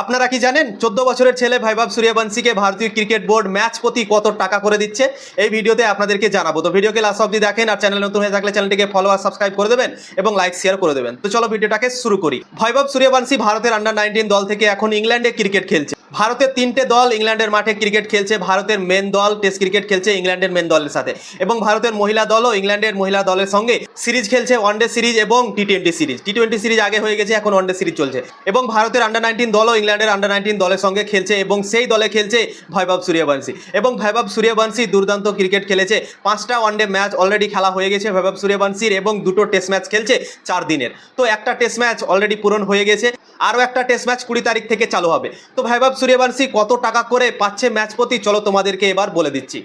আপনারা কি জানেন, চোদ্দ বছরের ছেলে ভাইবাব সূর্যবংশীকে ভারতীয় ক্রিকেট বোর্ড ম্যাচ প্রতি কত টাকা করে দিচ্ছে, এই ভিডিওতে আপনাদেরকে জানাব। তো ভিডিওকে লাস্ট অব্দি দেখেন আর চ্যানেল নতুন হয়ে থাকলে চ্যানেলটিকে ফলো আর সাবস্ক্রাইব করে দেবেন এবং লাইক শেয়ার করে দেবেন। তো চলো ভিডিওটাকে শুরু করি। ভাইবাব সূর্যবংশী ভারতের আন্ডার নাইনটিন দল থেকে এখন ইংল্যান্ডে ক্রিকেট খেলছে। ভারতের তিনটে দল ইংল্যান্ডের মাঠে ক্রিকেট খেলছে। ভারতের মেন দল টেস্ট ক্রিকেট খেলছে ইংল্যান্ডের মেন দলের সাথে। এবং ভারতের মহিলা দলও ইংল্যান্ডের মহিলা দলের সঙ্গে সিরিজ খেলছে ওয়ানডে সিরিজ এবং T twenty series T twenty series আগে হয়ে গেছে, এখন ওয়ানডে সিরিজ চলছে। এবং ভারতের আন্ডার নাইনটিন দলও ইংল্যান্ডের আন্ডার নাইনটিন দলের সঙ্গে খেলছে এবং সেই দলে খেলছে ভৈভব সূর্যবংশী। এবং ভৈভব সূর্যবংশী দুর্দান্ত ক্রিকেট খেলেছে। পাঁচটা ওয়ানডে ম্যাচ অলরেডি খেলা হয়ে গেছে ভৈভব সূর্যবংশীর এবং দুটো টেস্ট ম্যাচ খেলছে চার দিনের। তো একটা টেস্ট ম্যাচ অলরেডি পূরণ হয়ে গেছে। আরও একটা টেস্ট ম্যাচ কুড়ি তারিখ থেকে চালু হবে। তো ভৈভব সূর্যবংশী কত টাকা করে পাচ্ছে ম্যাচ প্রতি চলো তোমাদেরকে এবার বলে দিচ্ছি।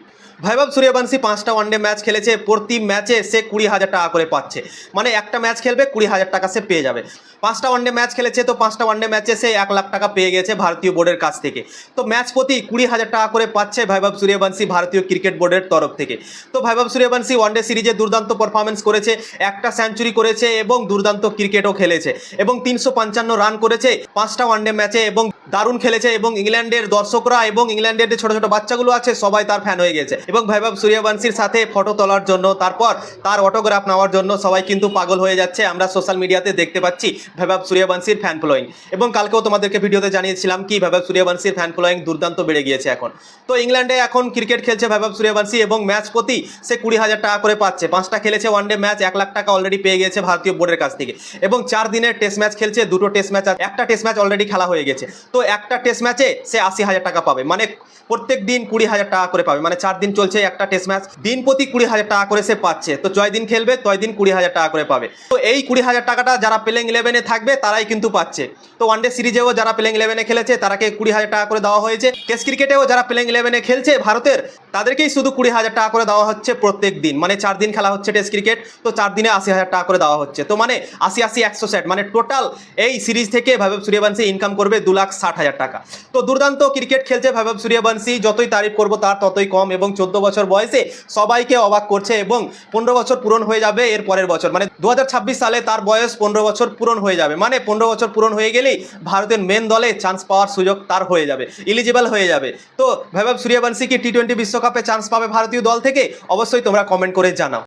ভৈভব সূর্যবংশী পাঁচটা ওয়ানডে ম্যাচ খেলেছে, প্রতি ম্যাচে সে কুড়ি হাজার টাকা করে পাচ্ছে। মানে একটা ম্যাচ খেলবে, কুড়ি হাজার টাকা সে পেয়ে যাবে। পাঁচটা ওয়ানডে ম্যাচ খেলেছে, তো পাঁচটা ওয়ানডে ম্যাচে সে এক লাখ টাকা পেয়ে গেছে ভারতীয় বোর্ডের কাছ থেকে। তো ম্যাচ প্রতি কুড়ি হাজার টাকা করে পাচ্ছে ভৈভব সূর্যবংশী ভারতীয় ক্রিকেট বোর্ডের তরফ থেকে। তো ভৈভব সূর্যবংশী ওয়ানডে সিরিজে দুর্দান্ত পারফরমেন্স করেছে, একটা সেঞ্চুরি করেছে এবং দুর্দান্ত ক্রিকেটও খেলেছে। এবং তিনশো পঞ্চান্ন রান করেছে, পাঁচটা ওয়ানডে ম্যাচে এবং দারুণ খেলেছে এবং ইংল্যান্ডের দর্শকরা এবং ইংল্যান্ডের যে ছোট ছোট বাচ্চাগুলো আছে, সবাই তার ফ্যান হয়ে গেছে। এবং ভৈভব সূর্যবংশীর সাথে ফটো তোলার জন্য, তারপর তার অটোগ্রাফ নেওয়ার জন্য সবাই কিন্তু পাগল হয়ে যাচ্ছে। আমরা সোশ্যাল মিডিয়াতে দেখতে পাচ্ছি ভৈভব সূর্যবংশীর ফ্যান ফলোয়িং এবং কালকেও তোমাদেরকে ভিডিওতে জানিয়েছিলাম কি ভৈভব সূর্যবংশীর ফ্যান ফলোয়িং দুর্দান্ত বেড়ে গিয়েছে এখন। তো ইংল্যান্ডে এখন ক্রিকেট খেলছে ভৈভব সূর্যবংশী এবং ম্যাচ প্রতি সে কুড়ি হাজার টাকা করে পাচ্ছে। পাঁচটা খেলেছে ওয়ানডে ম্যাচ এক লাখ টাকা অলরেডি পেয়ে গেছে ভারতীয় বোর্ডের কাছ থেকে। এবং চার দিনের টেস্ট ম্যাচ খেলছে, দুটো টেস্ট ম্যাচ একটা টেস্ট ম্যাচ অলরেডি খেলা হয়ে গেছে। তো একটা টেস্ট ম্যাচে সে আশি হাজার টাকা পাবে। মানে প্রত্যেক দিন কুড়ি হাজার টাকা করে পাবে। মানে চার দিন চলছে একটা টেস্ট ম্যাচ দিন প্রতি কুড়ি হাজার টাকা করে সে পাচ্ছে। তো ছয় দিন খেলবে, তয় দিন কুড়ি হাজার টাকা করে পাবে। তো এই কুড়ি হাজার টাকাটা যারা প্লেইং ইলেভেনে থাকবে, তারাই কিন্তু পাচ্ছে। তো ওয়ানডে সিরিজেও যারা প্লেইং ইলেভেনে খেলেছে, তারাকে কুড়ি হাজার টাকা করে দেওয়া হয়েছে। টেস্ট ক্রিকেটেও যারা প্লেইং ইলেভেনে খেলছে ভারতের, তাদেরকেই শুধু কুড়ি হাজার টাকা করে দেওয়া হচ্ছে প্রত্যেক দিন। মানে চার দিন খেলা হচ্ছে টেস্ট ক্রিকেট তো চার দিনে আশি হাজার টাকা করে দেওয়া হচ্ছে। তো মানে আশি আশি একশো সেট মানে টোটাল এই সিরিজ থেকে ভৈভব সূর্যবংশী ইনকাম করবে দু লাখ ষাট হাজার টাকা। তো দুর্দান্ত ক্রিকেট খেলছে ভৈভব সূর্যবংশী। যতই তারিফ করব তার ততই কম এবং চোদ্দ বছর বয়সে সবাইকে অবাক করছে এবং পনেরো বছর পূরণ হয়ে যাবে এর পরের বছর। মানে দু হাজার ছাব্বিশ সালে তার বয়স পনেরো বছর পূরণ হয়ে যাবে। মানে পনেরো বছর পূরণ হয়ে গেলেই ভারতের মেন দলে চান্স পাওয়ার সুযোগ তার হয়ে যাবে ইলিজিবল হয়ে যাবে। তো, ভৈভব সূর্যবংশী কি টি টোয়েন্টি বিশ্বকাপে চান্স পাবে ভারতীয় দল থেকে? অবশ্যই তোমরা কমেন্ট করে জানাও।